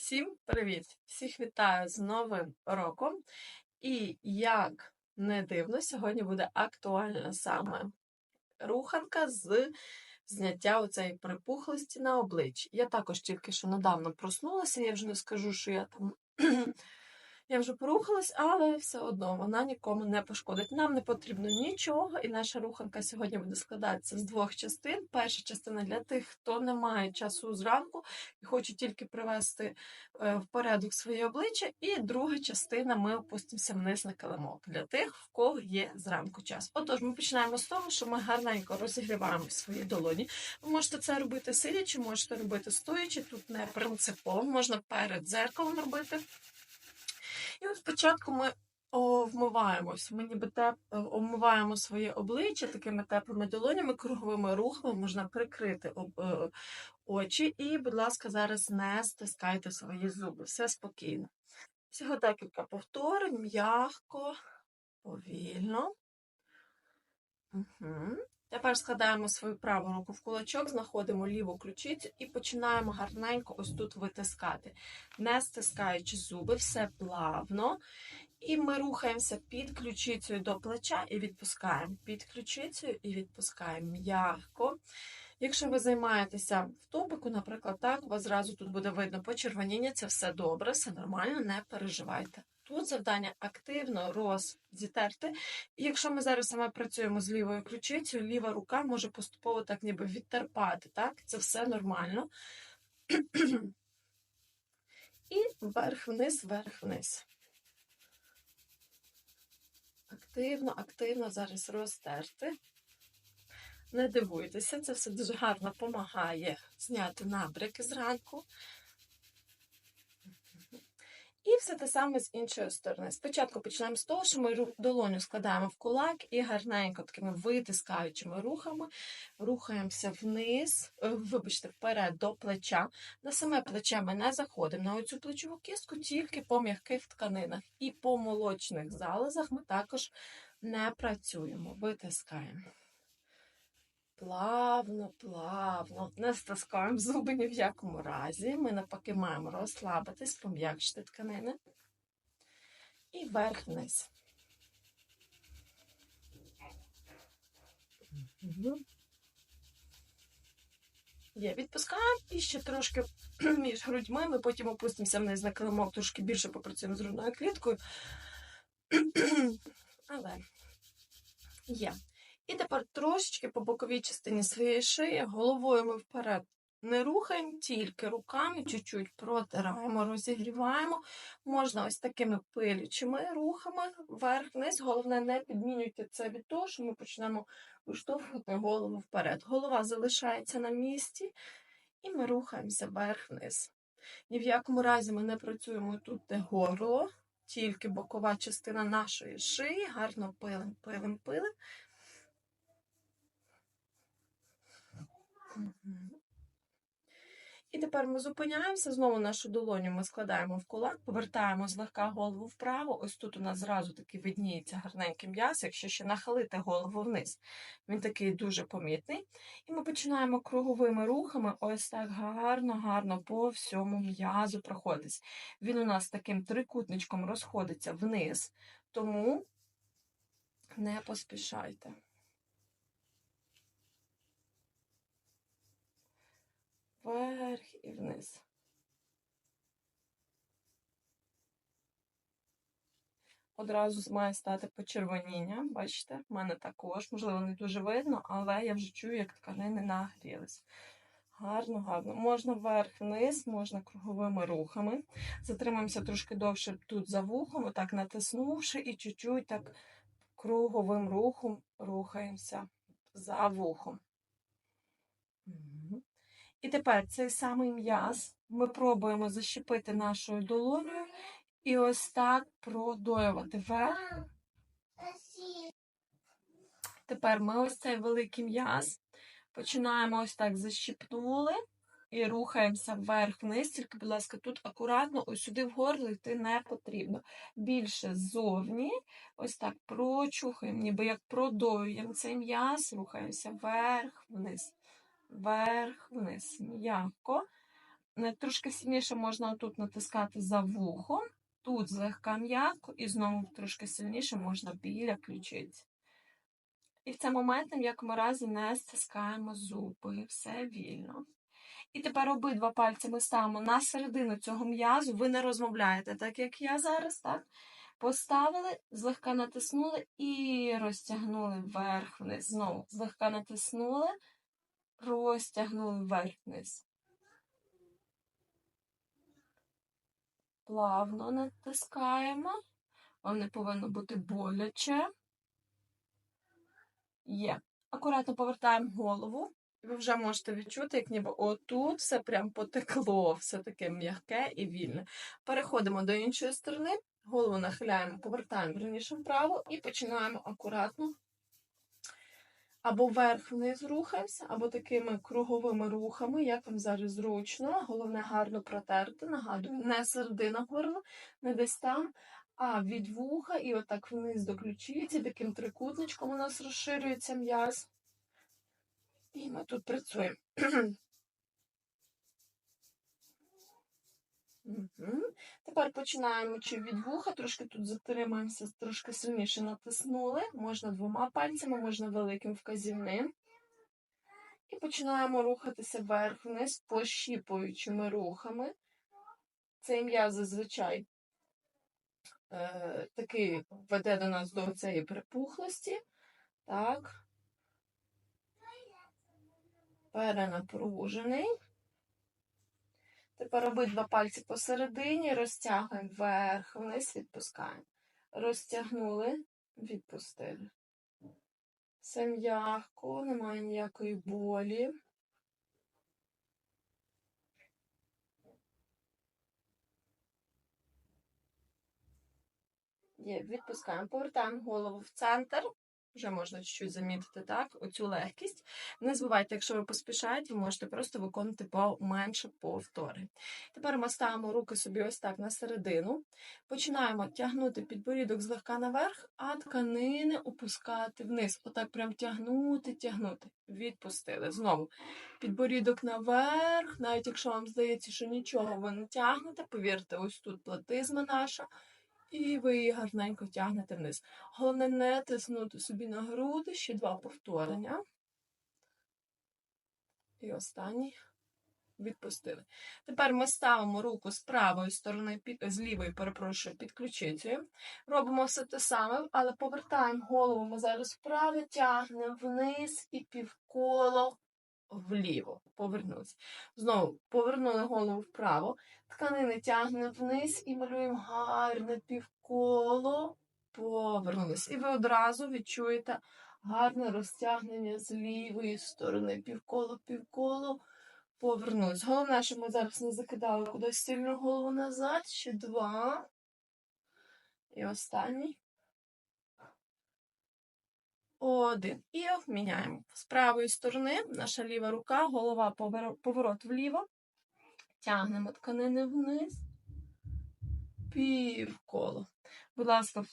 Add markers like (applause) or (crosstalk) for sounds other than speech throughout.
Всім привіт! Всіх вітаю з Новим роком. І як не дивно, сьогодні буде актуальна саме руханка з зняття оцеї припухлості на обличчі. Я також тільки що недавно проснулася, я вже не скажу, що я там. Я вже порухалась, але все одно вона нікому не пошкодить. Нам не потрібно нічого, і наша руханка сьогодні буде складатися з двох частин. Перша частина для тих, хто не має часу зранку і хоче тільки привести е, в порядок своє обличчя. І друга частина ми опустимося вниз на килимок для тих, в кого є зранку час. Отож, ми починаємо з того, що ми гарненько розігріваємо свої долоні. Ви можете це робити сидячи, можете робити стоячи. Тут не принципово, можна перед дзеркалом робити. І от спочатку ми вмиваємось. Ми ніби теп... обмиваємо своє обличчя такими теплими долонями, круговими рухами можна прикрити. Е, очі. І, будь ласка, зараз не стискайте свої зуби. Все спокійно. Всього декілька повторень, м'ягко, повільно. Угу. Тепер складаємо свою праву руку в кулачок, знаходимо ліву ключицю і починаємо гарненько ось тут витискати, не стискаючи зуби, все плавно. І ми рухаємося під ключицею до плеча і відпускаємо. Під ключицею і відпускаємо м'яко. Якщо ви займаєтеся в топику, наприклад, так, у вас зразу тут буде видно почервоніння, це все добре, все нормально, не переживайте. Тут завдання активно роздітерти. І якщо ми зараз саме працюємо з лівою ключицею, ліва рука може поступово так ніби відтерпати. Так? Це все нормально. І вверх-вниз, вверх-вниз. Активно, активно зараз розтерти. Не дивуйтеся, це все дуже гарно допомагає зняти набряки зранку. І все те саме з іншої сторони. Спочатку почнемо з того, що ми долоню складаємо в кулак і гарненько такими витискаючими рухами рухаємося вниз, е, вибачте, вперед до плеча. На саме плече ми не заходимо на оцю плечову кістку, тільки по м'яких тканинах. І по молочних залозах ми також не працюємо, витискаємо. Плавно, плавно, не стискаємо зуби ні в якому разі. Ми навпаки маємо розслабитись, пом'якшити тканини. І вверх вниз. Є, відпускаємо і ще трошки (clears throat) між грудьми. Ми потім опустимося вниз на килимок, трошки більше попрацюємо з грудною кліткою. (clears throat) Але є. І тепер трошечки по боковій частині своєї шиї, головою ми вперед не рухаємо, тільки руками чуть-чуть протираємо, розігріваємо. Можна ось такими пилючими рухами вверх-вниз. Головне, не підмінюйте це від того, що ми почнемо виштовхувати голову вперед. Голова залишається на місці, і ми рухаємося вверх-вниз. Ні в якому разі ми не працюємо тут, де горло, тільки бокова частина нашої шиї, гарно пилим, пилим, пилим. І тепер ми зупиняємося, знову нашу долоню ми складаємо в кулак, повертаємо злегка голову вправо. Ось тут у нас зразу таки видніється гарненький м'яс, якщо ще нахилити голову вниз. Він такий дуже помітний. І ми починаємо круговими рухами ось так гарно-гарно по всьому м'язу проходитись. Він у нас таким трикутничком розходиться вниз, тому не поспішайте. Вверх і вниз. Одразу має стати почервоніння, бачите, в мене також, можливо, не дуже видно, але я вже чую, як тканини нагрілись. Гарно, гарно. Можна вверх-вниз, можна круговими рухами. Затримаємося трошки довше тут за вухом, отак натиснувши, і чуть-чуть так круговим рухом рухаємося за вухом. І тепер цей самий м'яз ми пробуємо защепити нашою долоною і ось так продоювати вверх. Тепер ми ось цей великий м'яз починаємо ось так защіпнули і рухаємося вверх-вниз. Тільки, будь ласка, тут акуратно, ось сюди в горло йти не потрібно. Більше ззовні, ось так прочухаємо, ніби як продоюємо цей м'яз, рухаємося вверх-вниз вверх, вниз. М'яко. Трошки сильніше можна тут натискати за вухом, тут злегка м'яко, і знову трошки сильніше можна біля ключиці. І в цей момент ні в якому разі не стискаємо зуби, все вільно. І тепер обидва пальці ми ставимо на середину цього м'язу. Ви не розмовляєте, так як я зараз, так? Поставили, злегка натиснули і розтягнули вверх-вниз. Знову злегка натиснули, розтягнули вверх-вниз. Плавно натискаємо. Вам не повинно бути боляче. Є. Акуратно повертаємо голову. І ви вже можете відчути, як ніби отут все прям потекло, все таке м'яке і вільне. Переходимо до іншої сторони, голову нахиляємо, повертаємо верніше вправо і починаємо акуратно. Або вверх-вниз рухаємося, або такими круговими рухами, як вам зараз зручно. Головне гарно протерти. Нагадую, не середина горла, не десь там, а від вуха і отак вниз до ключиці, таким трикутничком у нас розширюється м'яз. І ми тут працюємо. Тепер починаємо чи від вуха, трошки тут затримаємося, трошки сильніше натиснули. Можна двома пальцями, можна великим вказівним. І починаємо рухатися вверх-вниз, пощіпуючими рухами. Цей м'яз зазвичай е, такий веде до нас до цієї припухлості. Так. Перенапружений. Тепер обидва пальці посередині, розтягуємо вверх, вниз, відпускаємо. Розтягнули, відпустили. Все м'яко, немає ніякої болі. Є, відпускаємо, повертаємо голову в центр. Вже можна чуть-чуть замітити так, оцю легкість. Не забувайте, якщо ви поспішаєте, ви можете просто виконувати поменше повтори. Тепер ми ставимо руки собі ось так на середину. Починаємо тягнути підборідок злегка наверх, а тканини опускати вниз. Отак прям тягнути, тягнути. Відпустили. Знову підборідок наверх, навіть якщо вам здається, що нічого ви не тягнете, повірте, ось тут платизма наша. І ви її гарненько тягнете вниз. Головне не тиснути собі на груди, ще два повторення. І останній відпустили. Тепер ми ставимо руку з правої сторони, з лівої, перепрошую, під ключицею. Робимо все те саме, але повертаємо голову ми зараз вправо, тягнемо вниз і півколо вліво. Повернуться. Знову повернули голову вправо. Тканини тягнемо вниз і малюємо гарне півколо. Повернулись. І ви одразу відчуєте гарне розтягнення з лівої сторони. Півколо, півколо. Повернулись. Головне, щоб ми зараз не закидали кудись сильну голову назад. Ще два. І останній. Один. І обміняємо. З правої сторони наша ліва рука, голова поворот вліво. Тягнемо тканини вниз. Півколо. Будь ласка,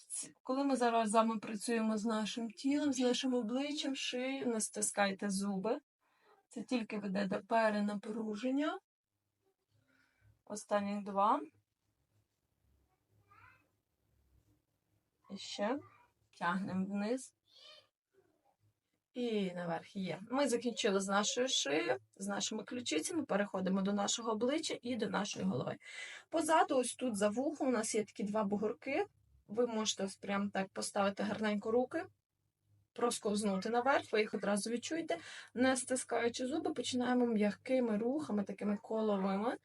коли ми зараз з вами працюємо з нашим тілом, з нашим обличчям, шию, не стискайте зуби. Це тільки веде до перенапруження. Останні два. І ще. Тягнемо вниз. І наверх є. Ми закінчили з нашою шиєю, з нашими ключицями, переходимо до нашого обличчя і до нашої голови. Позаду, ось тут за вухом, у нас є такі два бугорки. Ви можете ось прямо так поставити гарненько руки, просковзнути наверх, ви їх одразу відчуєте. Не стискаючи зуби, починаємо м'якими рухами, такими коловими,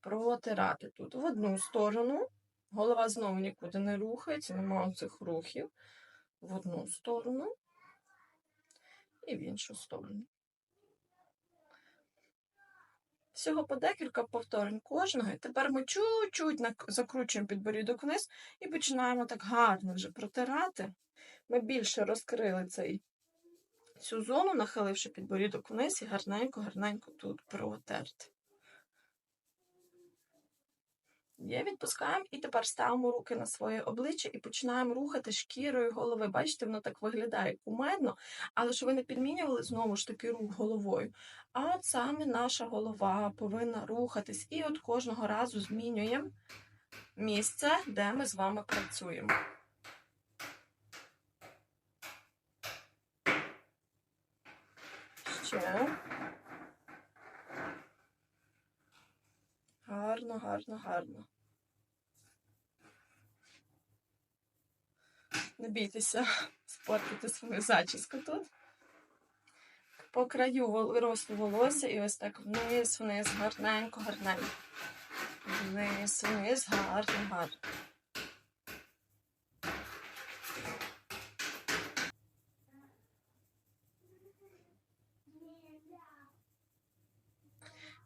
протирати тут в одну сторону. Голова знову нікуди не рухається, немає цих рухів. В одну сторону і в іншу сторону. Всього по декілька повторень кожного. І тепер ми чуть-чуть закручуємо підборідок вниз і починаємо так гарно вже протирати. Ми більше розкрили цей, цю зону, нахиливши підборідок вниз і гарненько-гарненько тут протерти. Є, відпускаємо і тепер ставимо руки на своє обличчя і починаємо рухати шкірою голови. Бачите, воно так виглядає кумедно, але щоб ви не підмінювали знову ж таки рух головою. А от саме наша голова повинна рухатись. І от кожного разу змінюємо місце, де ми з вами працюємо. Ще. Гарно, гарно, гарно. Не бійтеся спортити свою зачіску тут. По краю росту волосся і ось так вниз, вниз, гарненько, гарненько. Вниз, вниз, гарно, гарно.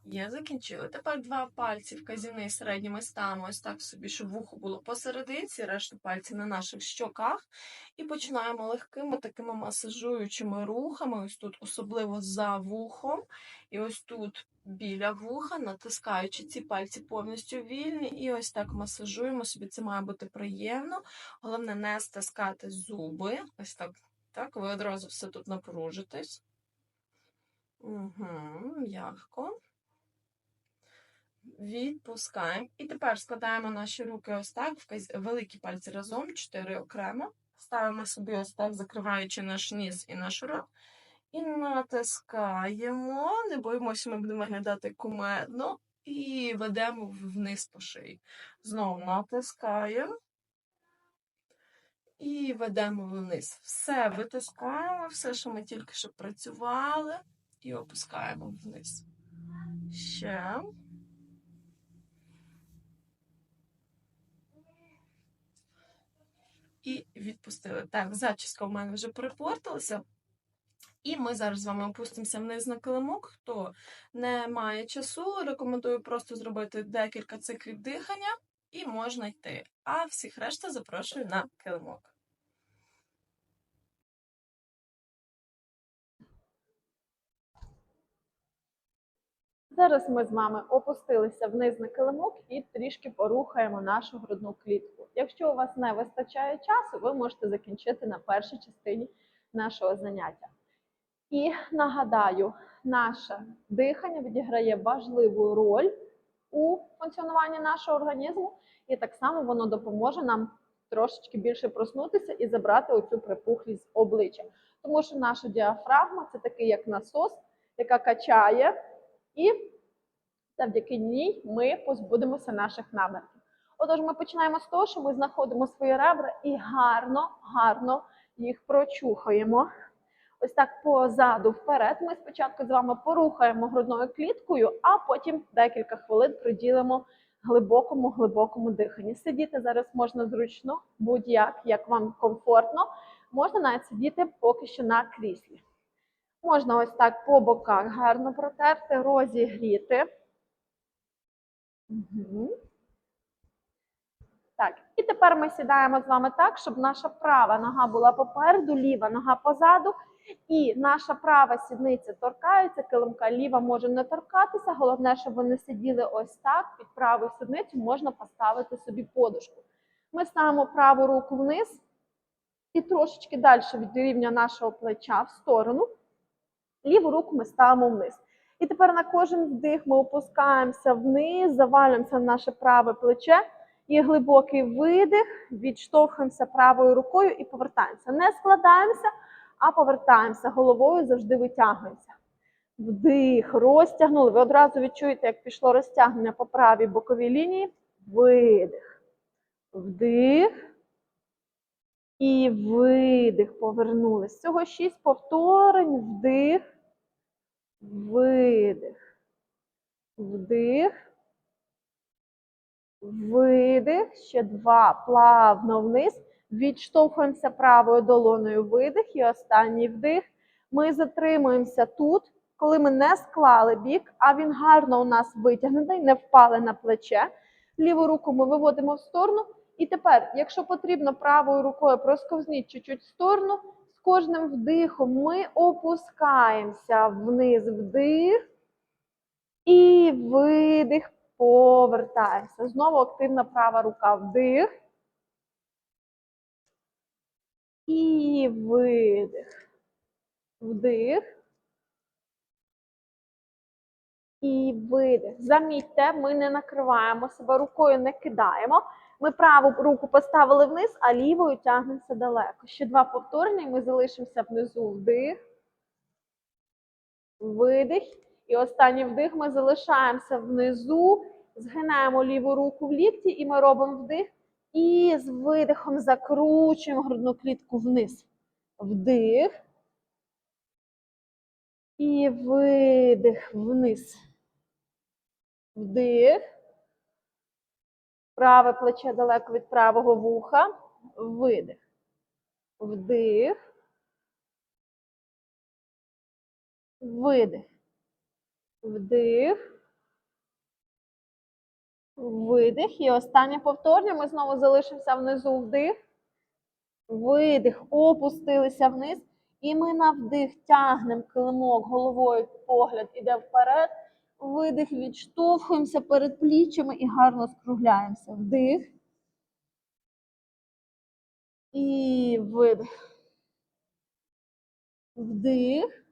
Є, закінчили. Тепер два пальці вказівний середній ми ставимо ось так собі, щоб вухо було посерединці, решта пальці на наших щоках. І починаємо легкими такими масажуючими рухами, ось тут, особливо за вухом, і ось тут біля вуха, натискаючи ці пальці повністю вільні, і ось так масажуємо собі. Це має бути приємно. Головне не стискати зуби. Ось так. Так, ви одразу все тут напружитесь. Угу, м'яко. Відпускаємо. І тепер складаємо наші руки ось так, великі пальці разом, чотири окремо. Ставимо собі ось так, закриваючи наш ніс і наш рот. І натискаємо. Не боїмося, ми будемо виглядати кумедно. І ведемо вниз по шиї. Знову натискаємо. І ведемо вниз. Все витискаємо, все, що ми тільки що працювали, і опускаємо вниз. Ще. і відпустили. Так, зачіска в мене вже перепортилася. І ми зараз з вами опустимося вниз на килимок. Хто не має часу, рекомендую просто зробити декілька циклів дихання і можна йти. А всіх решта запрошую на килимок. Зараз ми з вами опустилися вниз на килимок і трішки порухаємо нашу грудну клітку. Якщо у вас не вистачає часу, ви можете закінчити на першій частині нашого заняття. І нагадаю, наше дихання відіграє важливу роль у функціонуванні нашого організму, і так само воно допоможе нам трошечки більше проснутися і забрати оцю припухлість з обличчя. Тому що наша діафрагма це такий як насос, яка качає і завдяки ній ми позбудемося наших намірків. Отож, ми починаємо з того, що ми знаходимо свої ребра і гарно, гарно їх прочухаємо. Ось так позаду вперед. Ми спочатку з вами порухаємо грудною кліткою, а потім декілька хвилин приділимо глибокому, глибокому диханні. Сидіти зараз можна зручно, будь-як, як вам комфортно. Можна навіть сидіти поки що на кріслі. Можна ось так по боках гарно протерти, розігріти. Угу. Так, і тепер ми сідаємо з вами так, щоб наша права нога була попереду, ліва нога позаду. І наша права сідниця торкається, килимка ліва може не торкатися. Головне, щоб ви не сиділи ось так. Під правою сідницю можна поставити собі подушку. Ми ставимо праву руку вниз і трошечки далі від рівня нашого плеча в сторону. Ліву руку ми ставимо вниз. І тепер на кожен вдих ми опускаємося вниз, завалюємося на наше праве плече. І глибокий видих, відштовхуємося правою рукою і повертаємося. Не складаємося, а повертаємося головою, завжди витягуємося. Вдих, розтягнули. Ви одразу відчуєте, як пішло розтягнення по правій боковій лінії. Видих. Вдих. І видих. Повернулись. Всього шість повторень. Вдих. Видих. Вдих. Видих. Ще два. Плавно вниз. Відштовхуємося правою долоною видих. І останній вдих. Ми затримуємося тут, коли ми не склали бік, а він гарно у нас витягнутий, не впали на плече. Ліву руку ми виводимо в сторону. І тепер, якщо потрібно правою рукою просковзніть чуть-чуть в сторону, з кожним вдихом ми опускаємося вниз вдих і видих. Повертаємося. Знову активна права рука. Вдих. І видих. Вдих. І видих. Замітьте, ми не накриваємо себе рукою, не кидаємо. Ми праву руку поставили вниз, а лівою тягнемося далеко. Ще два повторення, і ми залишимося внизу. Вдих. Видих. І останній вдих ми залишаємося внизу, згинаємо ліву руку в лікті, і ми робимо вдих. І з видихом закручуємо грудну клітку вниз. Вдих. І видих вниз. Вдих. Праве плече далеко від правого вуха. Видих. Вдих. Видих. Вдих. Видих. І останнє повторення. Ми знову залишимося внизу вдих. Видих. Опустилися вниз. І ми на вдих тягнемо килимок головою, погляд іде вперед. Видих, відштовхуємося перед пліччями і гарно скругляємося. Вдих. І видих. Вдих.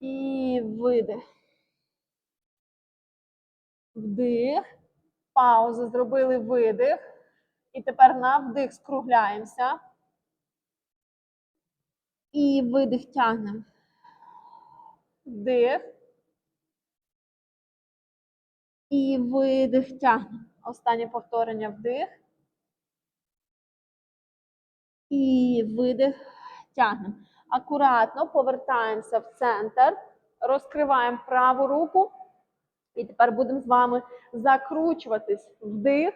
І видих. Вдих. Пауза. Зробили видих. І тепер на вдих скругляємося. І видих тягнемо. Вдих. І видих тягнемо. Останнє повторення вдих. І видих тягнемо. Акуратно повертаємося в центр, розкриваємо праву руку. І тепер будемо з вами закручуватись. Вдих.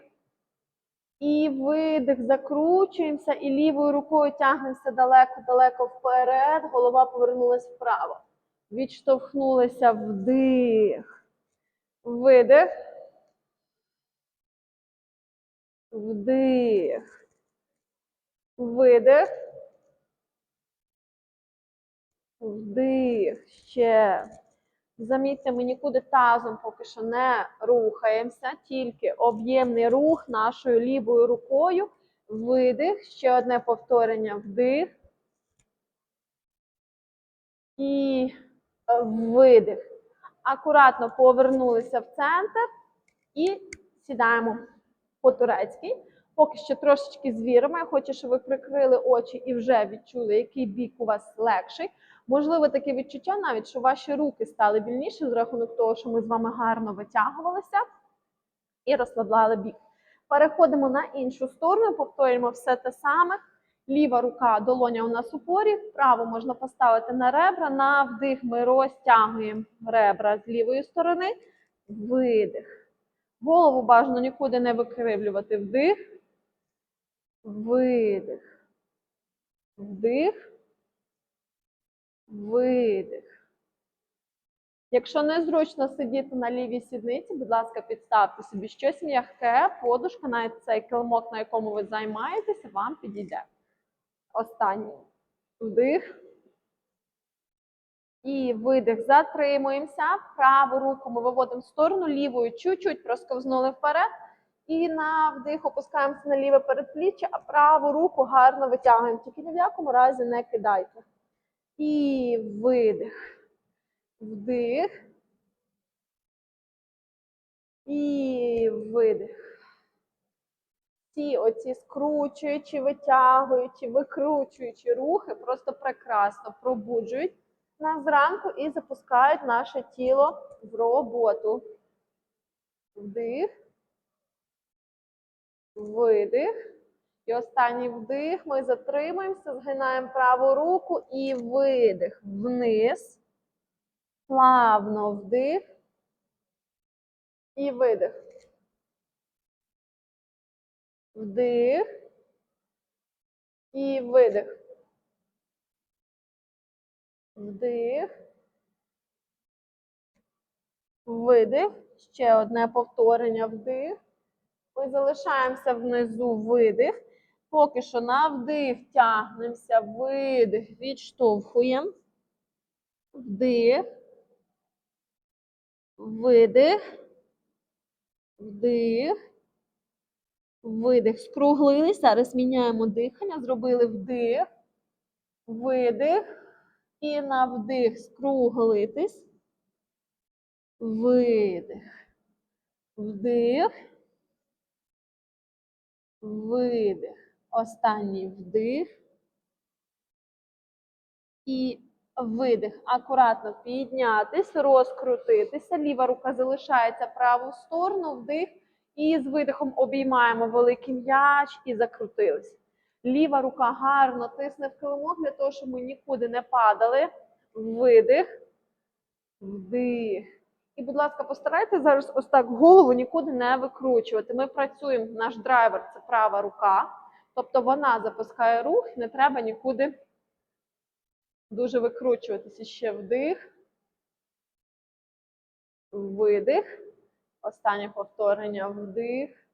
І видих, закручуємося, і лівою рукою тягнемося далеко-далеко вперед. Голова повернулась вправо. Відштовхнулися вдих. Видих. Вдих. Видих. Вдих. Ще. Замітьте, ми нікуди тазом поки що не рухаємося, тільки об'ємний рух нашою лівою рукою. Видих. Ще одне повторення. Вдих. І видих. Акуратно повернулися в центр і сідаємо по-турецьки. Поки що трошечки звіримо. Я хочу, щоб ви прикрили очі і вже відчули, який бік у вас легший. Можливо, таке відчуття навіть, що ваші руки стали вільніші з рахунок того, що ми з вами гарно витягувалися і розслабляли бік. Переходимо на іншу сторону, повторюємо все те саме. Ліва рука, долоня у нас у порі, праву можна поставити на ребра. На вдих ми розтягуємо ребра з лівої сторони. Видих. Голову бажано нікуди не викривлювати. Вдих. Видих. Вдих. Видих. Якщо незручно сидіти на лівій сідниці, будь ласка, підставте собі щось м'яке, подушка, навіть цей килимок, на якому ви займаєтеся, вам підійде. Останній. Вдих. І видих. Затримуємося. Праву руку ми виводимо в сторону, лівою чуть-чуть просковзнули вперед. І на вдих опускаємося на ліве передпліччя, а праву руку гарно витягуємо. Тільки ні в якому разі не кидайте. І видих. Вдих. І видих. Ці оці скручуючі, витягуючі, викручуючі рухи просто прекрасно пробуджують нас зранку і запускають наше тіло в роботу. Вдих. Видих. І останній вдих. Ми затримуємося, згинаємо праву руку і видих. Вниз. Плавно вдих. І видих. Вдих. І видих. Вдих. Видих. Ще одне повторення вдих. Ми залишаємося внизу видих. Поки що на вдих тягнемося, видих, відштовхуємо. Вдих. Видих. Вдих. Видих. Скруглились. Зараз міняємо дихання. Зробили вдих. Видих. І на вдих скруглитись. Видих. Вдих. Видих. Останній вдих. І видих. Акуратно піднятись, розкрутитися. Ліва рука залишається праву сторону, вдих. І з видихом обіймаємо великий м'яч і закрутились. Ліва рука гарно тисне в килимок для того, щоб ми нікуди не падали. Видих. Вдих. І, будь ласка, постарайтеся зараз ось так голову нікуди не викручувати. Ми працюємо, наш драйвер це права рука. Тобто вона запускає рух, не треба нікуди дуже викручуватися. Ще вдих. Видих. Останнє повторення вдих.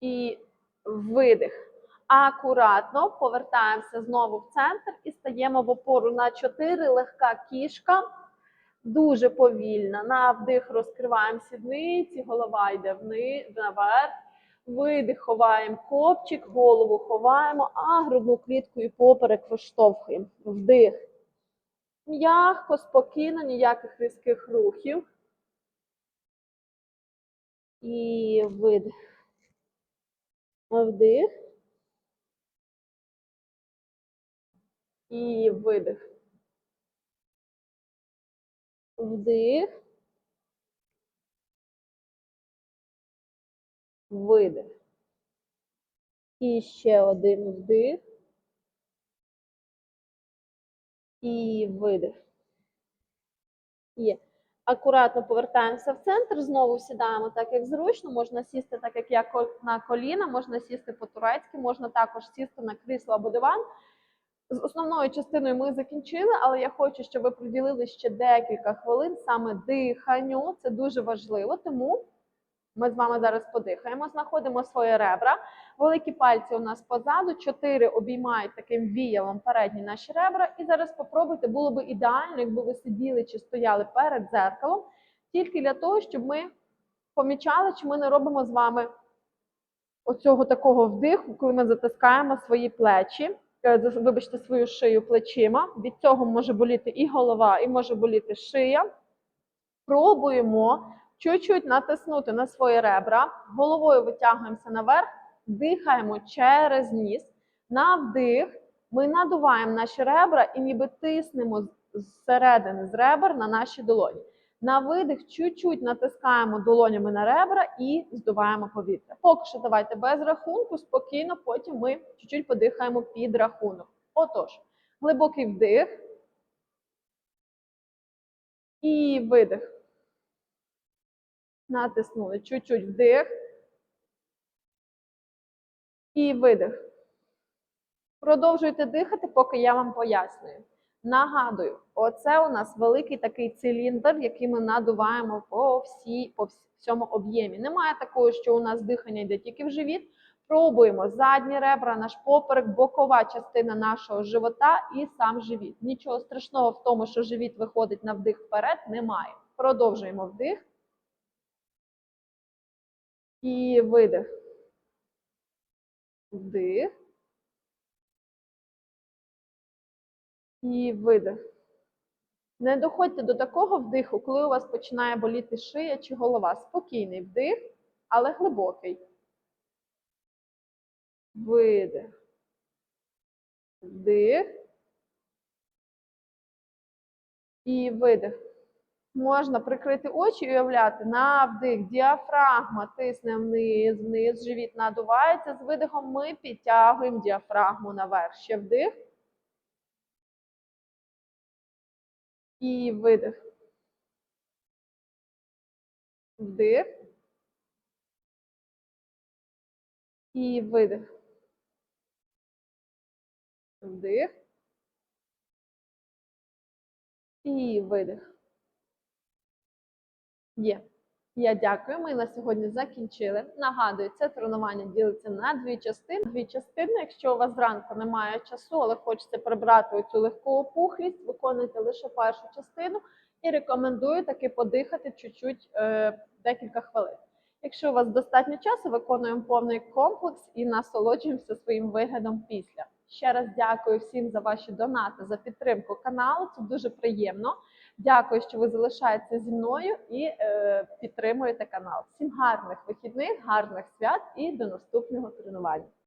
І видих. Акуратно повертаємося знову в центр і стаємо в опору на 4, легка кішка. Дуже повільна. На вдих розкриваємо сідниці, голова йде вниз, наверх. Видих, ховаємо копчик, голову ховаємо, а грудну клітку і поперек виштовхуємо. Вдих. М'яко, спокійно, ніяких різких рухів. І видих. Вдих. І видих. Вдих. Видих. І ще один вдих. І видих. Є. Акуратно повертаємося в центр, знову сідаємо так, як зручно. Можна сісти так, як я на коліна, можна сісти по-турецьки, можна також сісти на крісло або диван. З основною частиною ми закінчили, але я хочу, щоб ви приділили ще декілька хвилин саме диханню. Це дуже важливо, тому ми з вами зараз подихаємо, знаходимо свої ребра. Великі пальці у нас позаду, чотири обіймають таким віялом передні наші ребра. І зараз спробуйте, було би ідеально, якби ви сиділи чи стояли перед дзеркалом, тільки для того, щоб ми помічали, чи ми не робимо з вами оцього такого вдиху, коли ми затискаємо свої плечі, е, вибачте, свою шию плечима. Від цього може боліти і голова, і може боліти шия. Пробуємо чуть-чуть натиснути на свої ребра, головою витягуємося наверх, дихаємо через ніс. На вдих ми надуваємо наші ребра і ніби тиснемо зсередини з ребер на наші долоні. На видих чуть-чуть натискаємо долонями на ребра і здуваємо повітря. Поки що давайте без рахунку, спокійно, потім ми чуть-чуть подихаємо під рахунок. Отож, глибокий вдих і видих. Натиснули чуть-чуть вдих. І видих. Продовжуйте дихати, поки я вам пояснюю. Нагадую, оце у нас великий такий циліндр, який ми надуваємо по, всій, по всьому об'ємі. Немає такого, що у нас дихання йде тільки в живіт. Пробуємо задні ребра, наш поперек, бокова частина нашого живота і сам живіт. Нічого страшного в тому, що живіт виходить на вдих вперед, немає. Продовжуємо вдих. І видих. Вдих. І видих. Не доходьте до такого вдиху, коли у вас починає боліти шия чи голова. Спокійний вдих, але глибокий. Видих. Вдих. І видих. Можна прикрити очі і уявляти на вдих, діафрагма тисне вниз, вниз, живіт надувається. З видихом ми підтягуємо діафрагму наверх. Ще вдих. І видих. Вдих. І видих. Вдих. І видих. Є. Я дякую. Ми на сьогодні закінчили. Нагадую, це тренування ділиться на дві частини. Дві частини. Якщо у вас зранку немає часу, але хочеться прибрати оцю легку опухлість, виконуйте лише першу частину і рекомендую таки подихати чуть-чуть е, декілька хвилин. Якщо у вас достатньо часу, виконуємо повний комплекс і насолоджуємося своїм виглядом після. Ще раз дякую всім за ваші донати, за підтримку каналу. Це дуже приємно. Дякую, що ви залишаєтеся зі мною і е, підтримуєте канал. Всім гарних вихідних, гарних свят і до наступного тренування.